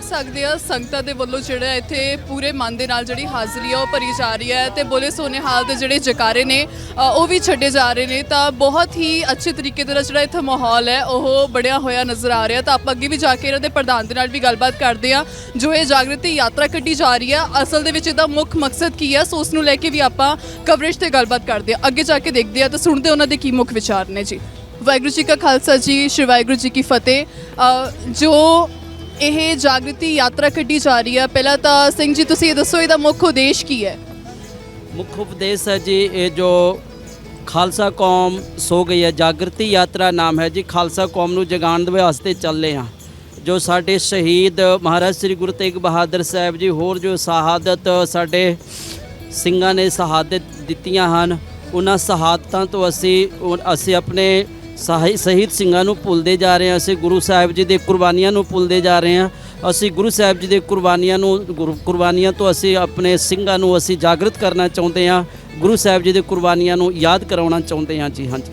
ਦੇਖ ਸਕਦੇ ਹਾਂ ਸੰਗਤਾਂ ਦੇ ਵੱਲੋਂ ਜਿਹੜਾ ਇੱਥੇ ਪੂਰੇ ਮਨ ਦੇ ਨਾਲ ਜਿਹੜੀ ਹਾਜ਼ਰੀ ਆ ਉਹ ਭਰੀ ਜਾ ਰਹੀ ਹੈ ਤੇ ਬੋਲੇ ਸੋਨੇ ਹਾਲ ਦੇ ਜਿਹੜੇ ਜਕਾਰੇ ਨੇ ਅ, ਉਹ ਵੀ ਛੱਡੇ ਜਾ ਰਹੇ ਨੇ। ਤਾਂ ਬਹੁਤ ਹੀ ਅੱਛੇ ਤਰੀਕੇ ਦੇ ਨਾਲ ਜਿਹੜਾ ਇੱਥੇ ਮਾਹੌਲ ਹੈ ਉਹ ਬਣਿਆ ਹੋਇਆ ਨਜ਼ਰ ਆ ਰਿਹਾ। ਤਾਂ ਆਪਾਂ ਅੱਗੇ ਵੀ ਜਾ ਕੇ ਇਹਨਾਂ ਦੇ ਪ੍ਰਧਾਨ ਦੇ ਨਾਲ ਵੀ ਗੱਲਬਾਤ ਕਰਦੇ ਆ ਜੋ ਇਹ ਜਾਗਰਤੀ ਯਾਤਰਾ ਕੱਢੀ ਜਾ ਰਹੀ ਹੈ। ਅਸਲ ਦੇ ਵਿੱਚ ਇਹਦਾ ਮੁੱਖ ਮਕਸਦ ਕੀ ਹੈ ਸੋ ਉਸ ਨੂੰ ਲੈ ਕੇ ਵੀ ਆਪਾਂ ਕਵਰੇਜ ਤੇ ਗੱਲਬਾਤ ਕਰਦੇ ਆ ਅੱਗੇ ਜਾ ਕੇ ਦੇਖਦੇ ਆ ਤਾਂ ਸੁਣਦੇ ਉਹਨਾਂ ਦੇ ਕੀ ਮੁੱਖ ਵਿਚਾਰ ਨੇ ਜੀ। ਵਾਹਿਗੁਰੂ ਜੀ ਕਾ ਖਾਲਸਾ ਜੀ ਸ਼੍ਰੀ ਵਾਹਿਗੁਰੂ ਜੀ ਕੀ ਫਤਿਹ। ਅ, ਜੋ ਇਹ ਜਾਗਰਤੀ ਯਾਤਰਾ ਕੱਢੀ ਜਾ ਰਹੀ ਹੈ। ਪਹਿਲਾਂ ਤਾਂ ਸਿੰਘ ਜੀ, ਤੁਸੀਂ ਇਹ ਦੱਸੋ, ਇਹਦਾ ਮੁੱਖ ਉਦੇਸ਼ ਕੀ ਹੈ? ਮੁੱਖ ਉਪਦੇਸ਼ ਹੈ ਜੀ, ਇਹ ਜੋ ਖਾਲਸਾ ਕੌਮ ਸੋ ਗਈ ਹੈ। ਜਾਗਰਤੀ ਯਾਤਰਾ ਨਾਮ ਹੈ ਜੀ, ਖਾਲਸਾ ਕੌਮ ਨੂੰ ਜਗਾਉਣ ਦੇ ਵਾਸਤੇ ਚੱਲੇ ਹਾਂ। ਜੋ ਸਾਡੇ ਸ਼ਹੀਦ ਮਹਾਰਾਜ ਸ੍ਰੀ ਗੁਰੂ ਤੇਗ ਬਹਾਦਰ ਸਾਹਿਬ ਜੀ, ਹੋਰ ਜੋ ਸ਼ਹਾਦਤ ਸਾਡੇ ਸਿੰਘਾਂ ਨੇ ਸ਼ਹਾਦਤ ਦਿੱਤੀਆਂ ਹਨ, ਉਹਨਾਂ ਸ਼ਹਾਦਤਾਂ ਤੋਂ ਅਸੀਂ ਅਸੀਂ ਆਪਣੇ ਸ਼ਾਹੀ- ਸ਼ਹੀਦ ਸਿੰਘਾਂ ਨੂੰ ਭੁੱਲਦੇ ਜਾ ਰਹੇ ਹਾਂ ਅਸੀਂ ਗੁਰੂ ਸਾਹਿਬ ਜੀ ਦੇ ਕੁਰਬਾਨੀਆਂ ਨੂੰ ਭੁੱਲਦੇ ਜਾ ਰਹੇ ਹਾਂ। ਅਸੀਂ ਗੁਰੂ ਸਾਹਿਬ ਜੀ ਦੇ ਕੁਰਬਾਨੀਆਂ ਨੂੰ ਗੁਰੂ- ਕੁਰਬਾਨੀਆਂ ਤੋਂ ਅਸੀਂ ਆਪਣੇ ਸਿੰਘਾਂ ਨੂੰ ਅਸੀਂ ਜਾਗਰਤ ਕਰਨਾ ਚਾਹੁੰਦੇ ਹਾਂ। ਗੁਰੂ ਸਾਹਿਬ ਜੀ ਦੇ ਕੁਰਬਾਨੀਆਂ ਨੂੰ ਯਾਦ ਕਰਾਉਣਾ ਚਾਹੁੰਦੇ ਹਾਂ ਜੀ ਹਾਂਜੀ।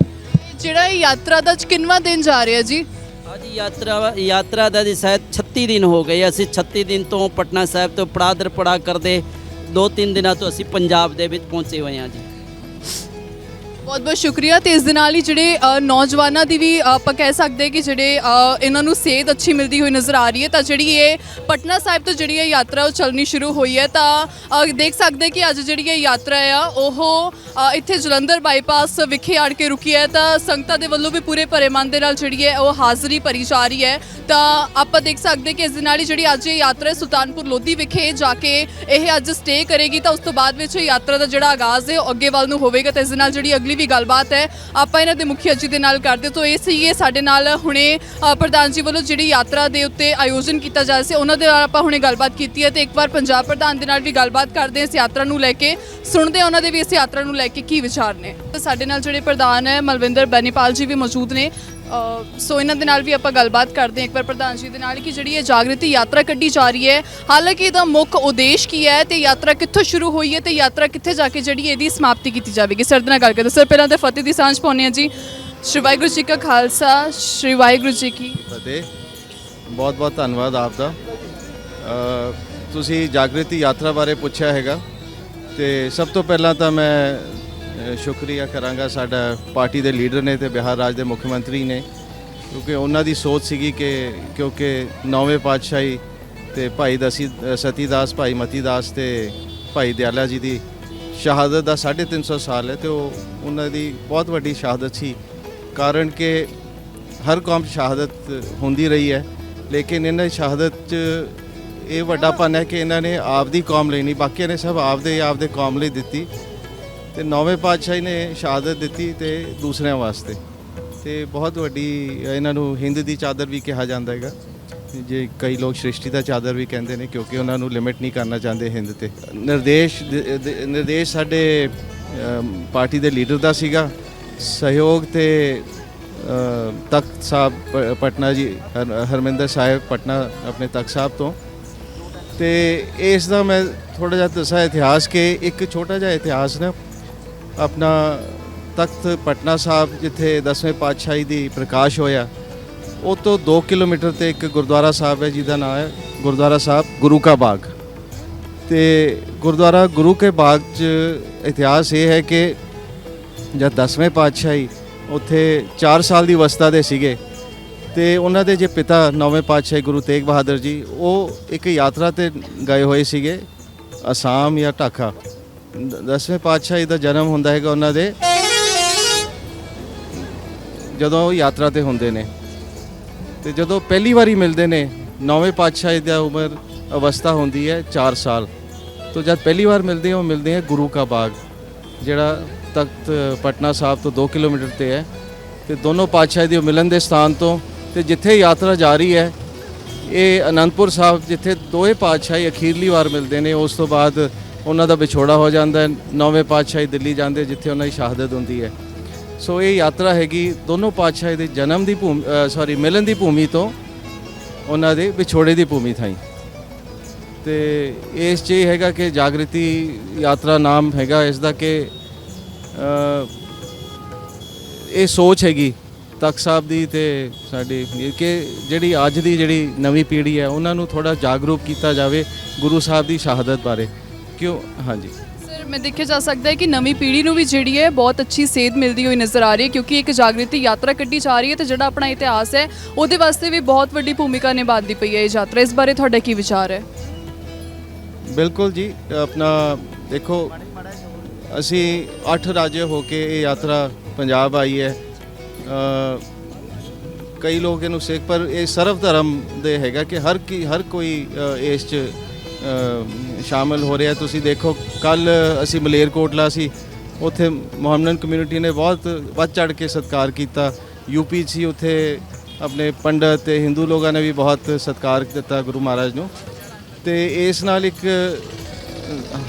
ਜਿਹੜਾ ਇਹ ਯਾਤਰਾ ਦਾ ਕਿੰਨਵਾਂ ਦਿਨ ਜਾ ਰਿਹਾ ਜੀ? ਅੱਜ ਯਾਤਰਾ ਯਾਤਰਾ ਦਾ ਜੀ ਸ਼ਾਇਦ 36 ਦਿਨ ਹੋ ਗਏ। ਅਸੀਂ 36 ਦਿਨ ਤੋਂ ਪਟਨਾ ਸਾਹਿਬ ਤੋਂ ਪੜਾਅ ਦਰ ਪੜਾਅ ਕਰਦੇ ਦੋ ਤਿੰਨ ਦਿਨਾਂ ਤੋਂ ਅਸੀਂ ਪੰਜਾਬ ਦੇ ਵਿੱਚ ਪਹੁੰਚੇ ਹੋਏ ਹਾਂ ਜੀ। ਬਹੁਤ ਬਹੁਤ ਸ਼ੁਕਰੀਆ ਤੇ ਇਸ ਦੇ ਨਾਲ ਹੀ ਜਿਹੜੇ ਅ, ਨੌਜਵਾਨਾਂ ਦੀ ਵੀ ਆਪਾਂ ਕਹਿ ਸਕਦੇ ਕਿ ਜਿਹੜੇ ਅ, ਇਹਨਾਂ ਨੂੰ ਸੇਧ ਅੱਛੀ ਮਿਲਦੀ ਹੋਈ ਨਜ਼ਰ ਆ ਰਹੀ ਹੈ ਤਾਂ ਜਿਹੜੀ ਇਹ ਪਟਨਾ ਸਾਹਿਬ ਤੋਂ ਜਿਹੜੀ ਇਹ ਯਾਤਰਾ ਉਹ ਚੱਲਣੀ ਸ਼ੁਰੂ ਹੋਈ ਹੈ ਤਾਂ ਅ, ਦੇਖ ਸਕਦੇ ਕਿ ਅੱਜ ਜਿਹੜੀ ਇਹ ਯਾਤਰਾ ਆ ਉਹ ਅ, ਇੱਥੇ ਜਲੰਧਰ ਬਾਈਪਾਸ ਵਿਖੇ ਆੜ ਕੇ ਰੁਕੀ ਹੈ ਤਾਂ ਸੰਗਤਾਂ ਦੇ ਵੱਲੋਂ ਵੀ ਪੂਰੇ ਭਰੇ ਦੇ ਨਾਲ ਜਿਹੜੀ ਹੈ ਉਹ ਹਾਜ਼ਰੀ ਭਰੀ ਜਾ ਰਹੀ ਹੈ ਤਾਂ ਆਪਾਂ ਦੇਖ ਸਕਦੇ ਕਿ ਇਸ ਦੇ ਨਾਲ ਹੀ ਜਿਹੜੀ ਅੱਜ ਇਹ ਯਾਤਰਾ ਹੈ ਸੁਲਤਾਨਪੁਰ ਲੋਧੀ ਵਿਖੇ ਜਾ ਕੇ ਇਹ ਅੱਜ ਸਟੇ ਕਰੇਗੀ ਤਾਂ ਉਸ ਤੋਂ ਬਾਅਦ ਵਿੱਚ ਇਹ ਯਾਤਰਾ ਦਾ ਜਿਹੜਾ ਆਗਾਜ਼ ਹੈ ਉਹ ਅੱਗੇ ਵੱਲ ਨੂੰ ਹੋਵੇਗਾ ਤਾਂ ਇਸ ਦੇ ਨਾਲ ਜਿਹੜੀ ਅਗਲੀ ਵੀ ਗੱਲਬਾਤ ਹੈ। ਆਪਾਂ ਇਹਨਾਂ ਦੇ ਮੁਖੀਆ ਜੀ ਦੇ ਨਾਲ ਕਰਦੇ ਤੋਂ ਇਹ ਸੀਗੇ ਸਾਡੇ ਨਾਲ ਹੁਣੇ ਪ੍ਰਧਾਨ ਜੀ ਵੱਲੋਂ ਜਿਹੜੀ ਯਾਤਰਾ ਦੇ ਉੱਤੇ ਆਯੋਜਨ ਕੀਤਾ ਜਾ ਰਿਹਾ ਸੀ, ਉਹਨਾਂ ਦੇ ਨਾਲ ਆਪਾਂ ਹੁਣੇ ਗੱਲਬਾਤ ਕੀਤੀ ਹੈ ਤੇ ਇੱਕ ਵਾਰ ਪੰਜਾਬ ਪ੍ਰਧਾਨ ਦੇ ਨਾਲ ਵੀ ਗੱਲਬਾਤ ਕਰਦੇ ਹਾਂ ਇਸ ਯਾਤਰਾ ਨੂੰ ਲੈ ਕੇ। ਸੁਣਦੇ ਹਾਂ ਉਹਨਾਂ ਦੇ ਵੀ ਇਸ ਯਾਤਰਾ ਨੂੰ ਲੈ ਕੇ ਕੀ ਵਿਚਾਰ ਨੇ। ਸਾਡੇ ਨਾਲ ਜਿਹੜੇ ਪ੍ਰਧਾਨ ਹੈ, ਮਲਵਿੰਦਰ ਬੈਨੀਪਾਲ ਜੀ ਵੀ ਮੌਜੂਦ ਨੇ। ਸੋ ਇਹਨਾਂ ਦੇ ਨਾਲ ਵੀ ਆਪਾਂ ਗੱਲਬਾਤ ਕਰਦੇ ਹਾਂ ਇੱਕ ਵਾਰ ਪ੍ਰਧਾਨ ਜੀ ਦੇ ਨਾਲ ਕਿ ਜਿਹੜੀ ਇਹ ਜਾਗਰਤੀ ਯਾਤਰਾ ਕੱਢੀ ਜਾ ਰਹੀ ਹੈ, ਹਾਲਾਂਕਿ ਇਹਦਾ ਮੁੱਖ ਉਦੇਸ਼ ਕੀ ਹੈ ਤੇ ਯਾਤਰਾ ਕਿੱਥੋਂ ਸ਼ੁਰੂ ਹੋਈ ਹੈ ਤੇ ਯਾਤਰਾ ਕਿੱਥੇ ਜਾ ਕੇ ਜਿਹੜੀ ਇਹਦੀ ਸਮਾਪਤੀ ਕੀਤੀ ਜਾਵੇਗੀ? ਸਰ ਦੇ ਨਾਲ ਗੱਲ ਕਰਦੇ ਸਰ, ਪਹਿਲਾਂ ਤਾਂ ਫਤਿਹ ਦੀ ਸਾਂਝ ਪਾਉਂਦੇ ਹਾਂ ਜੀ। ਸ਼੍ਰੀ ਵਾਹਿਗੁਰੂ ਜੀ ਕਾ ਖਾਲਸਾ, ਸ਼੍ਰੀ ਵਾਹਿਗੁਰੂ ਜੀ ਕੀ ਫਤਿਹ। ਬਹੁਤ ਬਹੁਤ ਧੰਨਵਾਦ ਆਪ ਦਾ ਤੁਸੀਂ ਜਾਗਰਤੀ ਯਾਤਰਾ ਬਾਰੇ ਪੁੱਛਿਆ ਹੈਗਾ ਤੇ ਸਭ ਤੋਂ ਪਹਿਲਾਂ ਤਾਂ ਮੈਂ ਸ਼ੁਕਰੀਆ ਕਰਾਂਗਾ ਸਾਡਾ ਪਾਰਟੀ ਦੇ ਲੀਡਰ ਨੇ ਤੇ ਬਿਹਾਰ ਰਾਜ ਦੇ ਮੁੱਖ ਮੰਤਰੀ ਨੇ, ਕਿਉਂਕਿ ਉਹਨਾਂ ਦੀ ਸੋਚ ਸੀਗੀ ਕਿ ਕਿਉਂਕਿ ਨੌਵੇਂ ਪਾਤਸ਼ਾਹੀ ਤੇ ਭਾਈ ਦਸੀ ਸਤੀਦਾਸ, ਭਾਈ ਮਤੀਦਾਸ ਤੇ ਭਾਈ ਦਿਆਲਾ ਜੀ ਦੀ ਸ਼ਹਾਦਤ ਦਾ 350 ਸਾਲ ਹੈ ਤੇ ਉਹ ਉਹਨਾਂ ਦੀ ਬਹੁਤ ਵੱਡੀ ਸ਼ਹਾਦਤ ਸੀ। ਕਾਰਨ ਕਿ ਹਰ ਕੌਮ 'ਚ ਸ਼ਹਾਦਤ ਹੁੰਦੀ ਰਹੀ ਹੈ, ਲੇਕਿਨ ਇਹਨਾਂ ਸ਼ਹਾਦਤ 'ਚ ਇਹ ਵੱਡਾ ਪਨ ਹੈ ਕਿ ਇਹਨਾਂ ਨੇ ਆਪਦੀ ਕੌਮ ਲਈ ਨਹੀਂ, ਬਾਕੀਆਂ ਨੇ ਸਭ ਆਪਦੇ ਆਪਦੇ ਕੌਮ ਲਈ ਦਿੱਤੀ। ਤੇ ਨੌਵੇਂ ਪਾਤਸ਼ਾਹੀ ਨੇ ਸ਼ਹਾਦਤ ਦਿੱਤੀ ਤੇ ਦੂਸਰਿਆਂ ਵਾਸਤੇ। ਤੇ ਬਹੁਤ ਵੱਡੀ, ਇਹਨਾਂ ਨੂੰ ਹਿੰਦ ਦੀ ਚਾਦਰ ਵੀ ਕਿਹਾ ਜਾਂਦਾ ਹੈਗਾ। ਜੇ ਕਈ ਲੋਕ ਸ੍ਰਿਸ਼ਟੀ ਦਾ ਚਾਦਰ ਵੀ ਕਹਿੰਦੇ ਨੇ, ਕਿਉਂਕਿ ਉਹਨਾਂ ਨੂੰ ਲਿਮਿਟ ਨਹੀਂ ਕਰਨਾ ਚਾਹੁੰਦੇ ਹਿੰਦ ਤੇ। ਨਿਰਦੇਸ਼ ਨਿਰਦੇਸ਼ ਸਾਡੇ ਪਾਰਟੀ ਦੇ ਲੀਡਰ ਦਾ ਸੀਗਾ। ਸਹਿਯੋਗ ਤੇ ਤਖਤ ਸਾਹਿਬ ਪ- ਪਟਨਾ ਜੀ, ਹਰ- ਹਰਮਿੰਦਰ ਸਾਹਿਬ ਪਟਨਾ ਆਪਣੇ ਤਖਤ ਸਾਹਿਬ ਤੋਂ। ਤੇ ਇਸ ਦਾ ਮੈਂ ਥੋੜਾ ਜਿਹਾ ਦੱਸਾਂ ਇਤਿਹਾਸ ਕਿ ਇੱਕ ਛੋਟਾ ਜਿਹਾ ਇਤਿਹਾਸ ਨਾ ਆਪਣਾ ਤਖਤ ਪਟਨਾ ਸਾਹਿਬ, ਜਿੱਥੇ 10ਵੇਂ ਪਾਤਸ਼ਾਹੀ ਦੀ ਪ੍ਰਕਾਸ਼ ਹੋਇਆ, ਉਹ ਤੋਂ 2 ਕਿਲੋਮੀਟਰ ਤੇ ਇੱਕ ਗੁਰਦੁਆਰਾ ਸਾਹਿਬ ਹੈ, ਜਿਹਦਾ ਨਾਮ ਹੈ ਗੁਰਦੁਆਰਾ ਸਾਹਿਬ ਗੁਰੂ ਕਾ ਬਾਗ। ਤੇ ਗੁਰਦੁਆਰਾ ਗੁਰੂ ਕੇ ਬਾਗ 'ਚ ਇਤਿਹਾਸ ਇਹ ਹੈ ਕਿ ਜਦ 10ਵੇਂ ਪਾਤਸ਼ਾਹੀ ਉੱਥੇ 4 ਸਾਲ ਦੀ ਅਵਸਥਾ ਦੇ ਸੀਗੇ, ਤੇ ਉਹਨਾਂ ਦੇ ਜੇ ਪਿਤਾ ਨੌਵੇਂ ਪਾਤਸ਼ਾਹੀ ਗੁਰੂ ਤੇਗ ਬਹਾਦਰ ਜੀ, ਉਹ ਇੱਕ ਯਾਤਰਾ ਤੇ ਗਏ ਹੋਏ ਸੀਗੇ, ਅਸਾਮ ਜਾਂ ਢਾਕਾ। 10ਵੇਂ ਪਾਤਸ਼ਾਹੀ ਦਾ ਜਨਮ ਹੁੰਦਾ ਹੈਗਾ ਉਹਨਾਂ ਦੇ। ਜਦੋਂ ਉਹ ਯਾਤਰਾ ਤੇ ਹੁੰਦੇ ਨੇ। ਤੇ ਜਦੋਂ ਪਹਿਲੀ ਵਾਰੀ ਮਿਲਦੇ ਨੇ, ਨੌਵੇਂ ਪਾਤਸ਼ਾਹੀ ਦਾ ਉਮਰ ਅਵਸਥਾ ਹੁੰਦੀ ਹੈ 4 ਸਾਲ। ਤੋਂ ਜਦ ਪਹਿਲੀ ਵਾਰ ਮਿਲਦੇ ਆ ਉਹ ਮਿਲਦੇ ਆ ਗੁਰੂ ਕਾ ਬਾਗ, ਜਿਹੜਾ ਤਖਤ ਪਟਨਾ ਸਾਹਿਬ ਤੋਂ 2 ਕਿਲੋਮੀਟਰ ਤੇ ਹੈ। ਤੇ ਦੋਨੋਂ ਪਾਤਸ਼ਾਹ ਦੇ ਮਿਲਣ ਦੇ ਸਥਾਨ ਤੋਂ ਤੇ ਜਿੱਥੇ ਯਾਤਰਾ ਜਾਰੀ ਹੈ, ਇਹ ਅਨੰਦਪੁਰ ਸਾਹਿਬ ਜਿੱਥੇ ਦੋਵੇਂ ਪਾਤਸ਼ਾਹੀ ਅਖੀਰਲੀ ਵਾਰ ਮਿਲਦੇ ਨੇ, ਉਸ ਤੋਂ ਬਾਅਦ ਉਹਨਾਂ ਦਾ ਵਿਛੋੜਾ ਹੋ ਜਾਂਦਾ ਹੈ, ਨੌਵੇਂ ਪਾਤਸ਼ਾਹੀ ਦਿੱਲੀ ਜਾਂਦੇ, ਜਿੱਥੇ ਉਹਨਾਂ ਦੀ ਸ਼ਹਾਦਤ ਹੁੰਦੀ ਹੈ। ਸੋ ਇਹ ਯਾਤਰਾ ਹੈਗੀ ਦੋਨੋਂ ਪਾਤਸ਼ਾਹੀ ਦੇ ਜਨਮ ਦੀ ਭੂਮੀ ਸੌਰੀ ਮਿਲਣ ਦੀ ਭੂਮੀ ਤੋਂ ਉਹਨਾਂ ਦੇ ਵਿਛੋੜੇ ਦੀ ਭੂਮੀ ਥਾਈ। ਤੇ ਇਸ 'ਚ ਇਹ ਹੈਗਾ ਕਿ ਜਾਗ੍ਰਿਤੀ ਯਾਤਰਾ ਨਾਮ ਹੈਗਾ ਇਸ ਦਾ ਕਿ ਇਹ ਸੋਚ ਹੈਗੀ ਤਖਤ ਸਾਹਿਬ ਦੀ ਤੇ ਸਾਡੀ ਕਿ ਜਿਹੜੀ ਅੱਜ ਦੀ ਜਿਹੜੀ ਨਵੀਂ ਪੀੜ੍ਹੀ ਹੈ, ਉਹਨਾਂ ਨੂੰ ਥੋੜਾ ਜਾਗਰੂਕ ਕੀਤਾ ਜਾਵੇ ਗੁਰੂ ਸਾਹਿਬ ਦੀ ਸ਼ਹਾਦਤ ਬਾਰੇ। ਕਿਉਂ? ਹਾਂਜੀ। ਸਰ ਮੈਂ ਦੇਖਿਆ ਜਾ ਸਕਦਾ ਹੈ ਕਿ ਨਵੀਂ ਪੀੜ੍ਹੀ ਨੂੰ ਵੀ ਜਿਹੜੀ ਹੈ ਬਹੁਤ ਅੱਛੀ ਸੇਧ ਮਿਲਦੀ ਹੋਈ ਨਜ਼ਰ ਆ ਰਹੀ ਹੈ ਕਿਉਂਕਿ ਇੱਕ ਜਾਗ੍ਰਿਤੀ ਯਾਤਰਾ ਕੱਢੀ ਜਾ ਰਹੀ ਹੈ ਤੇ ਜਿਹੜਾ ਆਪਣਾ ਇਤਿਹਾਸ ਹੈ ਉਹਦੇ ਵਾਸਤੇ ਵੀ ਬਹੁਤ ਵੱਡੀ ਭੂਮਿਕਾ ਨਿਭਾਉਂਦੀ ਪਈ ਹੈ ਇਹ ਯਾਤਰਾ। ਇਸ ਬਾਰੇ ਤੁਹਾਡਾ ਕੀ ਵਿਚਾਰ ਹੈ? ਬਿਲਕੁਲ ਜੀ ਆਪਣਾ ਦੇਖੋ ਅਸੀਂ 8 ਰਾਜੇ ਹੋ ਕੇ ਇਹ ਯਾਤਰਾ ਪੰਜਾਬ ਆਈ ਹੈ। ਅ, ਕਈ ਲੋਕ ਇਹਨੂੰ ਸਿੱਖ ਪਰ ਇਹ ਸਰਵ ਧਰਮ ਦੇ ਹੈਗਾ ਕਿ ਹਰ ਕੀ ਹਰ ਕੋਈ ਇਸ ਚ ਸ਼ਾਮਲ ਹੋ ਰਿਹਾ ਤੁਸੀਂ ਦੇਖੋ, ਕੱਲ ਅਸੀਂ ਮਲੇਰਕੋਟਲਾ ਸੀ। ਉੱਥੇ ਮੁਹੰਮਦਨ ਕਮਿਊਨਿਟੀ ਨੇ ਬਹੁਤ ਵੱਧ ਚੜ ਕੇ ਸਤਿਕਾਰ ਕੀਤਾ। ਯੂਪੀ 'ਚ ਸੀ ਉੱਥੇ ਆਪਣੇ ਪੰਡਤ ਤੇ ਹਿੰਦੂ ਲੋਕਾਂ ਨੇ ਵੀ ਬਹੁਤ ਸਤਿਕਾਰ ਦਿੱਤਾ ਗੁਰੂ ਮਹਾਰਾਜ ਨੂੰ। ਤੇ ਇਸ ਨਾਲ ਇੱਕ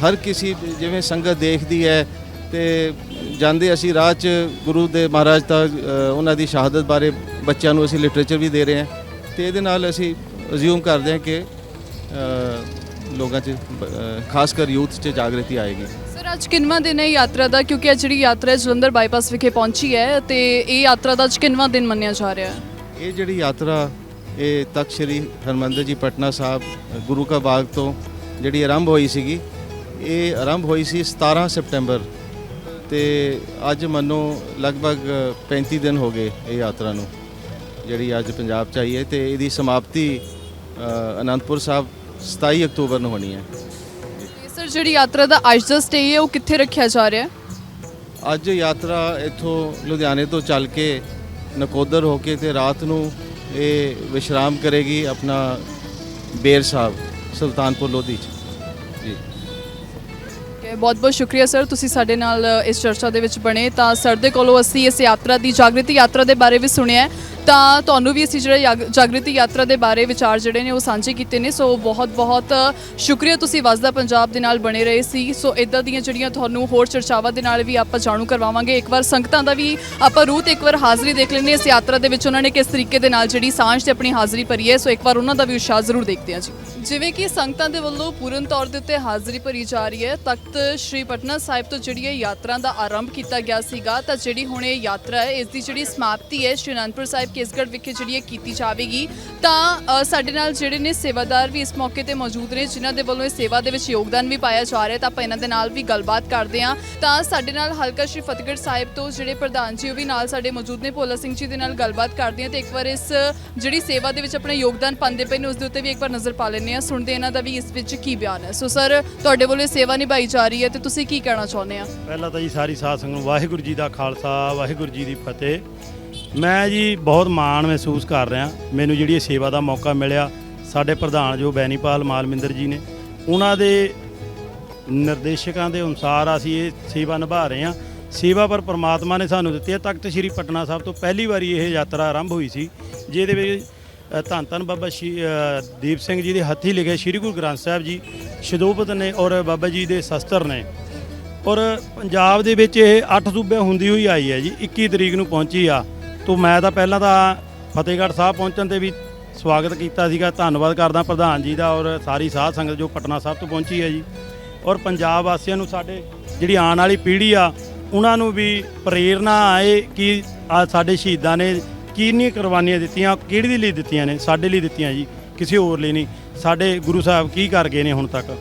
ਹਰ ਕਿਸੇ ਜਿਵੇਂ ਸੰਗਤ ਦੇਖਦੀ ਹੈ ਤੇ ਜਾਂਦੇ ਅਸੀਂ ਰਾਹ 'ਚ ਗੁਰੂ ਦੇ ਮਹਾਰਾਜ ਦਾ ਉਹਨਾਂ ਦੀ ਸ਼ਹਾਦਤ ਬਾਰੇ ਬੱਚਿਆਂ ਨੂੰ ਅਸੀਂ ਲਿਟਰੇਚਰ ਵੀ ਦੇ ਰਹੇ ਹਾਂ। ਤੇ ਇਹਦੇ ਨਾਲ ਅਸੀਂ ਅਜ਼ਿਊਮ ਕਰਦੇ ਹਾਂ ਕਿ ਲੋਕਾਂ 'ਚ ਅ, ਖਾਸ ਕਰ ਯੂਥ 'ਚ ਜਾਗਰਤੀ ਆਏਗੀ। ਸਰ ਅੱਜ ਕਿੰਨਵਾਂ ਦਿਨ ਹੈ ਯਾਤਰਾ ਦਾ? ਕਿਉਂਕਿ ਅੱਜ ਜਿਹੜੀ ਯਾਤਰਾ ਹੈ ਜਲੰਧਰ ਬਾਈਪਾਸ ਵਿਖੇ ਪਹੁੰਚੀ ਹੈ ਤੇ ਇਹ ਯਾਤਰਾ ਦਾ ਅੱਜ ਕਿੰਨਵਾਂ ਦਿਨ ਮੰਨਿਆ ਜਾ ਰਿਹਾ ਹੈ? ਇਹ ਜਿਹੜੀ ਯਾਤਰਾ ਇਹ ਤਖਤ ਸ੍ਰੀ ਹਰਮੰਦਰ ਜੀ ਪਟਨਾ ਸਾਹਿਬ ਗੁਰੂ ਕਾ ਬਾਗ ਤੋਂ ਜਿਹੜੀ ਆਰੰਭ ਹੋਈ ਸੀਗੀ ਇਹ ਆਰੰਭ ਹੋਈ ਸੀ 17 ਸਪਟੈਂਬਰ। ਤੇ ਅੱਜ ਮੰਨੋ ਲਗਭਗ 35 ਦਿਨ ਹੋ ਗਏ ਇਹ ਯਾਤਰਾ ਨੂੰ ਜਿਹੜੀ ਅੱਜ ਪੰਜਾਬ ਚ ਆਈ ਹੈ ਤੇ ਇਹਦੀ ਸਮਾਪਤੀ ਅ, ਅਨੰਦਪੁਰ ਸਾਹਿਬ 27 ਅਕਤੂਬਰ ਨੂੰ ਹੋਣੀ ਹੈ। ਸਰ ਜਿਹੜੀ ਯਾਤਰਾ ਦਾ ਅੱਜ ਦਾ ਸਟੇ ਹੈ ਉਹ ਕਿੱਥੇ ਰੱਖਿਆ ਜਾ ਰਿਹਾ ਹੈ? ਅੱਜ ਯਾਤਰਾ ਇੱਥੋਂ ਲੁਧਿਆਣੇ ਤੋਂ ਚੱਲ ਕੇ ਨਕੋਦਰ ਹੋ ਕੇ ਤੇ ਰਾਤ ਨੂੰ ਇਹ ਵਿਸ਼ਰਾਮ ਕਰੇਗੀ ਆਪਣਾ ਬੇਰ ਸਾਹਿਬ ਸੁਲਤਾਨਪੁਰ ਲੋਧੀ ਚ। ਜੀ। ਕਿ ਬਹੁਤ ਬਹੁਤ ਸ਼ੁਕਰੀਆ ਸਰ ਤੁਸੀਂ ਸਾਡੇ ਨਾਲ ਇਸ ਚਰਚਾ ਦੇ ਵਿੱਚ ਬਣੇ। ਤਾਂ ਸਰ ਦੇ ਕੋਲੋਂ ਅਸੀਂ ਇਸ ਯਾਤਰਾ ਦੀ ਜਾਗ੍ਰਿਤੀ ਯਾਤਰਾ ਦੇ ਬਾਰੇ ਵੀ ਸੁਣਿਆ ਹੈ। ਤਾਂ ਤੁਹਾਨੂੰ ਵੀ ਅਸੀਂ ਜਿਹੜੇ ਯਾਗ- ਜਾਗ੍ਰਿਤੀ ਯਾਤਰਾ ਦੇ ਬਾਰੇ ਵਿਚਾਰ ਜਿਹੜੇ ਨੇ ਉਹ ਸਾਂਝੇ ਕੀਤੇ ਨੇ। ਸੋ ਬਹੁਤ ਬਹੁਤ ਸ਼ੁਕਰੀਆ ਤੁਸੀਂ ਵਸਦਾ ਪੰਜਾਬ ਦੇ ਨਾਲ ਬਣੇ ਰਹੇ ਸੀ। ਸੋ ਇਦਾਂ ਦੀਆਂ ਜਿਹੜੀਆਂ ਤੁਹਾਨੂੰ ਹੋਰ ਚਰਚਾਵਾਂ ਦੇ ਨਾਲ ਵੀ ਆਪਾਂ ਜਾਣੂ ਕਰਵਾਵਾਂਗੇ। ਇੱਕ ਵਾਰ ਸੰਗਤਾਂ ਦਾ ਵੀ ਆਪਾਂ ਰੂਹ ਤੇ ਇੱਕ ਵਾਰ ਹਾਜ਼ਰੀ ਦੇਖ ਲੈਂਦੇ ਹਾਂ ਇਸ ਯਾਤਰਾ ਦੇ ਵਿੱਚ। ਉਹਨਾਂ ਨੇ ਕਿਸ ਤਰੀਕੇ ਦੇ ਨਾਲ ਜਿਹੜੀ ਸਾਂਝ ਤੇ ਆਪਣੀ ਹਾਜ਼ਰੀ ਭਰੀ ਹੈ। ਸੋ ਇੱਕ ਵਾਰ ਉਹਨਾਂ ਦਾ ਵੀ ਉਤਸ਼ਾਹ ਜ਼ਰੂਰ ਦੇਖਦੇ ਹਾਂ ਜੀ। ਜਿਵੇਂ ਕਿ ਸੰਗਤਾਂ ਦੇ ਵੱਲੋਂ ਪੂਰਨ ਤੌਰ ਦੇ ਉੱਤੇ ਹਾਜ਼ਰੀ ਭਰੀ ਜਾ ਰਹੀ ਹੈ। ਤਖਤ ਸ਼੍ਰੀ ਪਟਨਾ ਸਾਹਿਬ ਤੋਂ ਜਿਹੜੀ ਇਹ ਯਾਤਰਾ ਦਾ ਆਰੰਭ ਕੀਤਾ ਗਿਆ ਸੀਗਾ। ਤਾਂ ਜਿਹੜੀ ਹੁਣ ਇਹ ਯਾਤਰਾ ਹੈ, ਇਸ ਦੀ ਜਿਹੜੀ ਸਮਾਪਤੀ ਹੈ, ਸ਼੍ਰੀ ਅਨੰਦਪੁਰ ਸਾਹਿਬ ਕੇਸਗੜ੍ਹ ਵਿਖੇ ਜਿਹੜੀ ਇਹ ਕੀਤੀ ਜਾਵੇਗੀ, ਤਾਂ ਸਾਡੇ ਨਾਲ ਜਿਹੜੇ ਨੇ ਸੇਵਾਦਾਰ ਵੀ ਇਸ ਮੌਕੇ ਤੇ ਮੌਜੂਦ ਨੇ, ਜਿਨ੍ਹਾਂ ਦੇ ਵੱਲੋਂ ਇਹ ਸੇਵਾ ਦੇ ਵਿੱਚ ਯੋਗਦਾਨ ਵੀ ਪਾਇਆ ਜਾ ਰਿਹਾ ਤਾਂ ਆਪਾਂ ਇਹਨਾਂ ਦੇ ਨਾਲ ਵੀ ਗੱਲਬਾਤ ਕਰਦੇ ਹਾਂ। ਤਾਂ ਸਾਡੇ ਨਾਲ ਹਲਕਾ ਸ਼੍ਰੀ ਫਤਿਹਗੜ੍ਹ ਸਾਹਿਬ ਤੋਂ ਜਿਹੜੇ ਪ੍ਰਧਾਨ ਜੀ ਉਹ ਵੀ ਨਾਲ ਸਾਡੇ ਮੌਜੂਦ ਨੇ, ਭੋਲਾ ਸਿੰਘ ਜੀ ਦੇ ਨਾਲ ਗੱਲਬਾਤ ਕਰਦੇ ਹਾਂ ਤੇ ਇੱਕ ਵਾਰ ਇਸ, ਜਿਹੜੀ ਸੇਵਾ ਦੇ ਵਿੱਚ ਆਪਣਾ ਯੋਗਦਾਨ ਪਾਉਂਦੇ ਪਏ ਨੇ, ਉਸ ਦੇ ਉੱਤੇ ਵੀ ਇੱਕ ਵਾਰ ਨਜ਼ਰ ਪਾ ਲੈਂਦੇ ਹਾਂ, ਸੁਣਦੇ ਇਹਨਾਂ ਦਾ ਵੀ ਇਸ ਵਿੱਚ ਕੀ ਬਿਆਨ ਹੈ। ਸੋ ਸਰ, ਤੁਹਾਡੇ ਵੱਲੋਂ ਇਹ ਸੇਵਾ ਨਿਭਾਈ ਜਾ ਰਹੀ ਹੈ ਤੇ ਤੁਸੀਂ ਕੀ ਕਹਿਣਾ ਚਾਹੁੰਦੇ ਆ? ਪਹਿਲਾਂ ਤਾਂ ਜੀ ਸਾਰੀ ਸਾਧ ਸੰਗਤ ਨੂੰ ਵਾਹਿਗੁਰੂ ਜੀ ਦਾ ਖਾਲਸਾ, ਵਾਹਿਗੁਰੂ ਜੀ ਦੀ ਫਤਿਹ। ਮੈਂ ਜੀ ਬਹੁਤ ਮਾਣ ਮਹਿਸੂਸ ਕਰ ਰਿਹਾ। ਮੈਨੂੰ ਜਿਹੜੀ ਇਹ ਸੇਵਾ ਦਾ ਮੌਕਾ ਮਿਲਿਆ, ਸਾਡੇ ਪ੍ਰਧਾਨ ਜੋ ਬੈਨੀਪਾਲ ਮਾਲਮਿੰਦਰ ਜੀ ਨੇ, ਉਹਨਾਂ ਦੇ ਨਿਰਦੇਸ਼ਕਾਂ ਦੇ ਅਨੁਸਾਰ ਅਸੀਂ ਇਹ ਸੇਵਾ ਨਿਭਾ ਰਹੇ ਹਾਂ। ਸੇਵਾ ਪਰ ਪ੍ਰਮਾਤਮਾ ਨੇ ਸਾਨੂੰ ਦਿੱਤੀ ਹੈ। ਤਖਤ ਸ੍ਰੀ ਪਟਨਾ ਸਾਹਿਬ ਤੋਂ ਪਹਿਲੀ ਵਾਰੀ ਇਹ ਯਾਤਰਾ ਆਰੰਭ ਹੋਈ ਸੀ, ਜਿਹਦੇ ਵਿੱਚ ਧੰਨ ਧੰਨ ਬਾਬਾ ਸ਼ੀ ਦੀਪ ਸਿੰਘ ਜੀ ਦੇ ਹੱਥੀ ਲਿਖੇ ਸ੍ਰੀ ਗੁਰੂ ਗ੍ਰੰਥ ਸਾਹਿਬ ਜੀ ਸ਼ਦੋਪਤ ਨੇ ਔਰ ਬਾਬਾ ਜੀ ਦੇ ਸ਼ਸਤਰ ਨੇ। ਔਰ ਪੰਜਾਬ ਦੇ ਵਿੱਚ ਇਹ 8 ਸੂਬੇ ਹੁੰਦੀ ਹੋਈ ਆਈ ਹੈ ਜੀ 21 ਤਰੀਕ ਨੂੰ ਪਹੁੰਚੀ ਆ। ਤੋਂ ਮੈਂ ਤਾਂ ਪਹਿਲਾਂ ਤਾਂ ਫਤਿਹਗੜ੍ਹ ਸਾਹਿਬ ਪਹੁੰਚਣ ਤੇ ਵੀ ਸਵਾਗਤ ਕੀਤਾ ਸੀਗਾ। ਧੰਨਵਾਦ ਕਰਦਾ ਪ੍ਰਧਾਨ ਜੀ ਦਾ ਔਰ ਸਾਰੀ ਸਾਧ ਸੰਗਤ ਜੋ ਪਟਨਾ ਸਾਹਿਬ ਤੋਂ ਪਹੁੰਚੀ ਹੈ ਜੀ। ਔਰ ਪੰਜਾਬ ਵਾਸੀਆਂ ਨੂੰ ਸਾਡੇ ਜਿਹੜੀ ਆਉਣ ਵਾਲੀ ਪੀੜ੍ਹੀ ਆ, ਉਹਨਾਂ ਨੂੰ ਵੀ ਪ੍ਰੇਰਣਾ ਆਏ ਕਿ ਆ ਸਾਡੇ ਸ਼ਹੀਦਾਂ ਨੇ ਕਿੰਨੀਆਂ ਕੁਰਬਾਨੀਆਂ ਦਿੱਤੀਆਂ, ਕਿਹੜੀ ਦੇ ਲਈ ਦਿੱਤੀਆਂ ਨੇ, ਸਾਡੇ ਲਈ ਦਿੱਤੀਆਂ ਜੀ, ਕਿਸੇ ਹੋਰ ਲਈ ਨਹੀਂ। ਸਾਡੇ ਗੁਰੂ ਸਾਹਿਬ ਕੀ ਕਰ ਗਏ ਨੇ ਹੁਣ ਤੱਕ?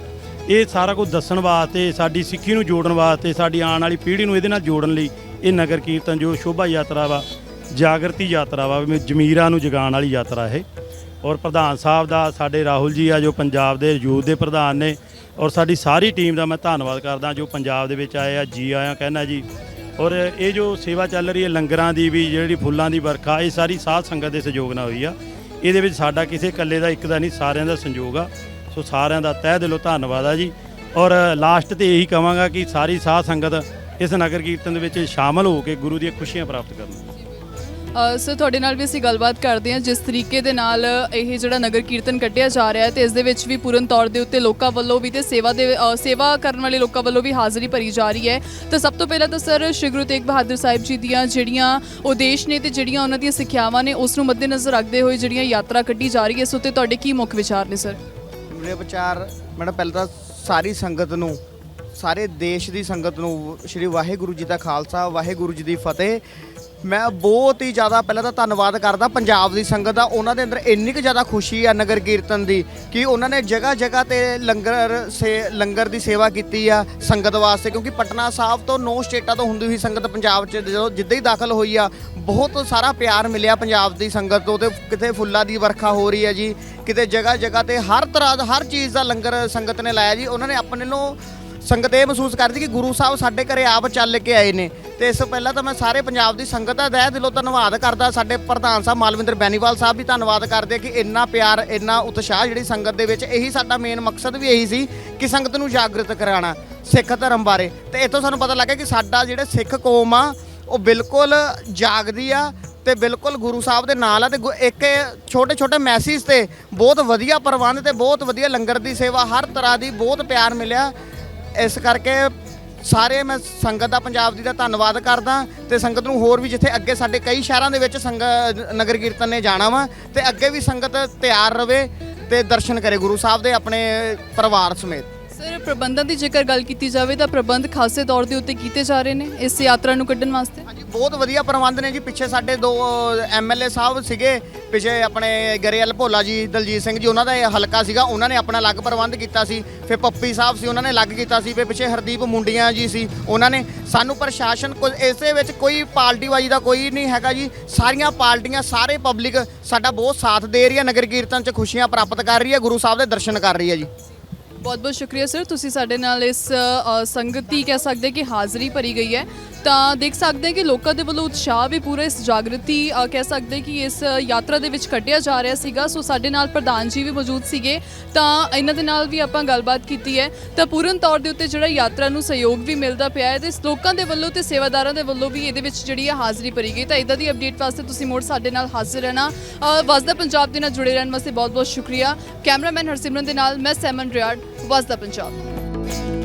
ਇਹ ਸਾਰਾ ਕੁਝ ਦੱਸਣ ਵਾਸਤੇ, ਸਾਡੀ ਸਿੱਖੀ ਨੂੰ ਜੋੜਨ ਵਾਸਤੇ, ਸਾਡੀ ਆਉਣ ਵਾਲੀ ਪੀੜ੍ਹੀ ਨੂੰ ਇਹਦੇ ਨਾਲ ਜੋੜਨ ਲਈ ਇਹ ਨਗਰ ਕੀਰਤਨ ਜੋ ਸ਼ੋਭਾ ਯਾਤਰਾ ਵਾ ਜਾਗਰਤੀ ਯਾਤਰਾ ਵਾ, ਵੀ ਜਮੀਰਾਂ ਨੂੰ ਜਗਾਉਣ ਵਾਲੀ ਯਾਤਰਾ ਇਹ। ਔਰ ਪ੍ਰਧਾਨ ਸਾਹਿਬ ਦਾ, ਸਾਡੇ ਰਾਹੁਲ ਜੀ ਆ, ਜੋ ਪੰਜਾਬ ਦੇ ਯੂਥ ਦੇ ਪ੍ਰਧਾਨ ਨੇ, ਔਰ ਸਾਡੀ ਸਾਰੀ ਟੀਮ ਦਾ ਮੈਂ ਧੰਨਵਾਦ ਕਰਦਾ, ਜੋ ਪੰਜਾਬ ਦੇ ਵਿੱਚ ਆਏ ਆ, ਜੀ ਆਇਆਂ ਕਹਿਣਾ ਜੀ। ਔਰ ਇਹ ਜੋ ਸੇਵਾ ਚੱਲ ਰਹੀ ਹੈ, ਲੰਗਰਾਂ ਦੀ ਵੀ, ਜਿਹੜੀ ਫੁੱਲਾਂ ਦੀ ਵਰਖਾ, ਇਹ ਸਾਰੀ ਸਾਧ ਸੰਗਤ ਦੇ ਸਹਿਯੋਗ ਨਾਲ ਹੋਈ ਆ। ਇਹਦੇ ਵਿੱਚ ਸਾਡਾ ਕਿਸੇ ਇਕੱਲੇ ਦਾ, ਇੱਕ ਦਾ ਨਹੀਂ, ਸਾਰਿਆਂ ਦਾ ਸੰਯੋਗ ਆ। ਸੋ ਸਾਰਿਆਂ ਦਾ ਤਹਿ ਦਿਲੋਂ ਧੰਨਵਾਦ ਆ ਜੀ। ਔਰ ਲਾਸਟ ਤੇ ਇਹੀ ਕਹਾਂਗਾ ਕਿ ਸਾਰੀ ਸਾਧ ਸੰਗਤ ਇਸ ਨਗਰ ਕੀਰਤਨ ਦੇ ਵਿੱਚ ਸ਼ਾਮਲ ਹੋ ਕੇ ਗੁਰੂ ਦੀਆਂ ਖੁਸ਼ੀਆਂ ਪ੍ਰਾਪਤ ਕਰਨ। ਅ, ਸਰ ਤੁਹਾਡੇ ਨਾਲ ਵੀ ਅਸੀਂ ਗੱਲਬਾਤ ਕਰਦੇ ਹਾਂ ਜਿਸ ਤਰੀਕੇ ਦੇ ਨਾਲ ਇਹ ਜਿਹੜਾ ਨਗਰ ਕੀਰਤਨ ਕੱਢਿਆ ਜਾ ਰਿਹਾ ਹੈ ਤੇ ਇਸ ਦੇ ਵਿੱਚ ਵੀ ਪੂਰਨ ਤੌਰ ਦੇ ਉੱਤੇ ਲੋਕਾਂ ਵੱਲੋਂ ਵੀ ਤੇ ਸੇਵਾ ਦੇ ਅ, ਸੇਵਾ ਕਰਨ ਵਾਲੇ ਲੋਕਾਂ ਵੱਲੋਂ ਵੀ ਹਾਜ਼ਰੀ ਭਰੀ ਜਾ ਰਹੀ ਹੈ। ਤਾਂ ਸਭ ਤੋਂ ਪਹਿਲਾਂ ਤਾਂ ਸਰ ਸ਼੍ਰੀ ਗੁਰੂ ਤੇਗ ਬਹਾਦਰ ਸਾਹਿਬ ਜੀ ਦੀਆਂ ਜਿਹੜੀਆਂ ਉਦੇਸ਼ ਨੇ ਤੇ ਜਿਹੜੀਆਂ ਉਹਨਾਂ ਦੀਆਂ ਸਿੱਖਿਆਵਾਂ ਨੇ ਉਸ ਨੂੰ ਮੱਦੇਨਜ਼ਰ ਰੱਖਦੇ ਹੋਏ ਜਿਹੜੀਆਂ ਯਾਤਰਾ ਕੱਢੀ ਜਾ ਰਹੀ ਹੈ ਇਸ ਉੱਤੇ ਤੁਹਾਡੇ ਕੀ ਮੁੱਖ ਵਿਚਾਰ ਨੇ ਸਰ? ਮੇਰੇ ਵਿਚਾਰ ਮੈਡਮ ਪਹਿਲਾਂ ਤਾਂ ਸਾਰੀ ਸੰਗਤ ਨੂੰ ਸਾਰੇ ਦੇਸ਼ ਦੀ ਸੰਗਤ ਨੂੰ ਸ਼੍ਰੀ ਵਾਹਿਗੁਰੂ ਜੀ ਦਾ ਖਾਲਸਾ ਵਾਹਿਗੁਰੂ ਜੀ ਦੀ ਫਤਿਹ ਮੈਂ ਬਹੁਤ ਹੀ ਜ਼ਿਆਦਾ ਪਹਿਲਾਂ ਤਾਂ ਧੰਨਵਾਦ ਕਰਦਾ ਪੰਜਾਬ ਦੀ ਸੰਗਤ ਦਾ। ਉਹਨਾਂ ਦੇ ਅੰਦਰ ਇੰਨੀ ਕੁ ਜ਼ਿਆਦਾ ਖੁਸ਼ੀ ਆ ਨਗਰ ਕੀਰਤਨ ਦੀ ਕਿ ਉਹਨਾਂ ਨੇ ਜਗ੍ਹਾ ਜਗ੍ਹਾ ਤੇ ਲੰਗਰ ਸੇ, ਲੰਗਰ ਦੀ ਸੇਵਾ ਕੀਤੀ ਆ ਸੰਗਤ ਵਾਸਤੇ, ਕਿਉਂਕਿ ਪਟਨਾ ਸਾਹਿਬ ਤੋਂ ਨੌ ਸਟੇਟਾਂ ਤੋਂ ਹੁੰਦੀ ਹੋਈ ਸੰਗਤ ਪੰਜਾਬ 'ਚ ਜਦੋਂ ਜਿੱਦਾਂ ਹੀ ਦਾਖਲ ਹੋਈ ਆ, ਬਹੁਤ ਸਾਰਾ ਪਿਆਰ ਮਿਲਿਆ ਪੰਜਾਬ ਦੀ ਸੰਗਤ ਤੋਂ ਤੇ ਕਿਤੇ ਫੁੱਲਾਂ ਦੀ ਵਰਖਾ ਹੋ ਰਹੀ ਹੈ ਜੀ, ਕਿਤੇ ਜਗ੍ਹਾ ਜਗ੍ਹਾ ਤੇ ਹਰ ਤਰ੍ਹਾਂ ਦਾ, ਹਰ ਚੀਜ਼ ਦਾ ਲੰਗਰ ਸੰਗਤ ਨੇ ਲਾਇਆ ਜੀ। ਉਹਨਾਂ ਨੇ ਆਪਣੇ ਨੂੰ ਸੰਗਤ ਇਹ ਮਹਿਸੂਸ ਕਰਦੀ ਕਿ ਗੁਰੂ ਸਾਹਿਬ ਸਾਡੇ ਘਰੇ ਆਪ ਚੱਲ ਕੇ ਆਏ ਨੇ। ਤੇ ਇਸ ਤੋਂ ਪਹਿਲਾਂ ਤਾਂ ਮੈਂ ਸਾਰੇ ਪੰਜਾਬ ਦੀ ਸੰਗਤ ਦਾ ਦਹਿ ਦਿਲੋਂ ਧੰਨਵਾਦ ਕਰਦਾ। ਸਾਡੇ ਪ੍ਰਧਾਨ ਸਾਹਿਬ ਮਾਲਵਿੰਦਰ ਬੈਨੀਵਾਲ ਸਾਹਿਬ ਵੀ ਧੰਨਵਾਦ ਕਰਦੇ ਕਿ ਇੰਨਾ ਪਿਆਰ, ਇੰਨਾ ਉਤਸ਼ਾਹ ਜਿਹੜੀ ਸੰਗਤ ਦੇ ਵਿੱਚ, ਇਹੀ ਸਾਡਾ ਮੇਨ ਮਕਸਦ ਵੀ ਇਹੀ ਸੀ ਕਿ ਸੰਗਤ ਨੂੰ ਜਾਗਰਤ ਕਰਾਉਣਾ, ਸਿੱਖ ਧਰਮ ਬਾਰੇ। ਤੇ ਇੱਥੋਂ ਸਾਨੂੰ ਪਤਾ ਲੱਗਾ ਕਿ ਸਾਡਾ ਜਿਹੜੇ ਸਿੱਖ ਕੌਮ ਆ, ਉਹ ਬਿਲਕੁਲ ਜਾਗਦੀ ਆ ਤੇ ਬਿਲਕੁਲ ਗੁਰੂ ਸਾਹਿਬ ਦੇ ਨਾਲ ਆ ਤੇ ਗੁ- ਇੱਕ ਛੋਟੇ ਛੋਟੇ ਮੈਸੇਜ ਤੇ ਬਹੁਤ ਵਧੀਆ ਪ੍ਰਬੰਧ ਤੇ ਬਹੁਤ ਵਧੀਆ ਲੰਗਰ ਦੀ ਸੇਵਾ, ਹਰ ਤਰ੍ਹਾਂ ਦੀ ਬਹੁਤ ਪਿਆਰ ਮਿਲਿਆ। ਇਸ ਕਰਕੇ ਸਾਰੇ ਮੈਂ ਸੰਗਤ ਦਾ ਪੰਜਾਬ ਦੀ ਦਾ ਧੰਨਵਾਦ ਕਰਦਾ ਤੇ ਸੰਗਤ ਨੂੰ ਹੋਰ ਵੀ ਜਿੱਥੇ ਅੱਗੇ ਸਾਡੇ ਕਈ ਸ਼ਹਿਰਾਂ ਦੇ ਵਿੱਚ ਸੰਗ ਨਗਰ ਕੀਰਤਨ ਨੇ ਜਾਣਾ ਵਾ ਤੇ ਅੱਗੇ ਵੀ ਸੰਗਤ ਤਿਆਰ ਰਵੇ ਤੇ ਦਰਸ਼ਨ ਕਰੇ ਗੁਰੂ ਸਾਹਿਬ ਦੇ ਆਪਣੇ ਪਰਿਵਾਰ ਸਮੇਤ। ਸਰ ਪ੍ਰਬੰਧਨ ਦੀ ਜੇਕਰ ਗੱਲ ਕੀਤੀ ਜਾਵੇ ਤਾਂ ਪ੍ਰਬੰਧ ਖਾਸੇ ਤੌਰ ਦੇ ਉੱਤੇ ਕੀਤੇ ਜਾ ਰਹੇ ਨੇ ਇਸ ਯਾਤਰਾ ਨੂੰ ਕੱਢਣ ਵਾਸਤੇ। ਹਾਂਜੀ ਬਹੁਤ ਵਧੀਆ ਪ੍ਰਬੰਧ ਨੇ ਜੀ। ਪਿੱਛੇ ਸਾਡੇ ਦੋ ਐਮਐਲਏ ਸਾਹਿਬ ਸੀਗੇ ਪਿੱਛੇ ਆਪਣੇ ਗਰੇਵਾਲ ਭੋਲਾ ਜੀ, ਦਲਜੀਤ ਸਿੰਘ ਜੀ, ਉਹਨਾਂ ਦਾ ਇਹ ਹਲਕਾ ਸੀਗਾ, ਉਹਨਾਂ ਨੇ ਆਪਣਾ ਅਲੱਗ ਪ੍ਰਬੰਧ ਕੀਤਾ ਸੀ। ਫਿਰ ਪੱਪੀ ਸਾਹਿਬ ਸੀ, ਉਹਨਾਂ ਨੇ ਅਲੱਗ ਕੀਤਾ ਸੀ। ਫਿਰ ਪਿੱਛੇ ਹਰਦੀਪ ਮੁੰਡੀਆਂ ਜੀ ਸੀ, ਉਹਨਾਂ ਨੇ ਸਾਨੂੰ ਪ੍ਰਸ਼ਾਸਨ ਕੋਈ ਇਸੇ ਵਿੱਚ ਕੋਈ ਪਾਰਟੀਬਾਜ਼ੀ ਦਾ ਕੋਈ ਨਹੀਂ ਹੈਗਾ ਜੀ। ਸਾਰੀਆਂ ਪਾਰਟੀਆਂ, ਸਾਰੇ ਪਬਲਿਕ ਸਾਡਾ ਬਹੁਤ ਸਾਥ ਦੇ ਰਹੀ ਹੈ, ਨਗਰ ਕੀਰਤਨ 'ਚ ਖੁਸ਼ੀਆਂ ਪ੍ਰਾਪਤ ਕਰ ਰਹੀ ਹੈ, ਗੁਰੂ ਸਾਹਿਬ ਦੇ ਦਰਸ਼ਨ ਕਰ ਰਹੀ ਹੈ ਜੀ। ਬਹੁਤ ਬਹੁਤ ਸ਼ੁਕਰੀਆ ਸਰ ਤੁਸੀਂ ਸਾਡੇ ਨਾਲ ਇਸ ਅ, ਸੰਗਤੀ ਕਹਿ ਸਕਦੇ ਕਿ ਹਾਜ਼ਰੀ ਭਰੀ ਗਈ ਹੈ। ਤਾਂ ਦੇਖ ਸਕਦੇ ਹਾਂ ਕਿ ਲੋਕਾਂ ਦੇ ਵੱਲੋਂ ਉਤਸ਼ਾਹ ਵੀ ਪੂਰਾ ਇਸ ਜਾਗਰਤੀ ਅ, ਕਹਿ ਸਕਦੇ ਕਿ ਇਸ ਯਾਤਰਾ ਦੇ ਵਿੱਚ ਕੱਢਿਆ ਜਾ ਰਿਹਾ ਸੀਗਾ। ਸੋ ਸਾਡੇ ਨਾਲ ਪ੍ਰਧਾਨ ਜੀ ਵੀ ਮੌਜੂਦ ਸੀਗੇ। ਤਾਂ ਇਹਨਾਂ ਦੇ ਨਾਲ ਵੀ ਆਪਾਂ ਗੱਲਬਾਤ ਕੀਤੀ ਹੈ। ਤਾਂ ਪੂਰਨ ਤੌਰ ਦੇ ਉੱਤੇ ਜਿਹੜਾ ਯਾਤਰਾ ਨੂੰ ਸਹਿਯੋਗ ਵੀ ਮਿਲਦਾ ਪਿਆ ਹੈ ਤੇ ਲੋਕਾਂ ਦੇ ਵੱਲੋਂ ਤੇ ਸੇਵਾਦਾਰਾਂ ਦੇ ਵੱਲੋਂ ਵੀ ਇਹਦੇ ਵਿੱਚ ਜਿਹੜੀ ਹੈ ਹਾਜ਼ਰੀ ਭਰੀ ਗਈ। ਤਾਂ ਇਦਾਂ ਦੀ ਅਪਡੇਟ ਵਾਸਤੇ ਤੁਸੀਂ ਮੋੜ ਸਾਡੇ ਨਾਲ ਹਾਜ਼ਰ ਰਹਿਣਾ। ਅ, ਵਸਦਾ ਪੰਜਾਬ ਦੇ ਨਾਲ ਜੁੜੇ ਰਹਿਣ ਵਾਸਤੇ ਬਹੁਤ ਬਹੁਤ ਸ਼ੁਕਰੀਆ। ਕੈਮਰਾਮੈਨ ਹਰਸਿਮਰਨ ਦੇ ਨਾਲ ਮੈਂ ਸੈਮਨ ਰਿਆੜ ਵਸਦਾ ਪੰਜਾਬ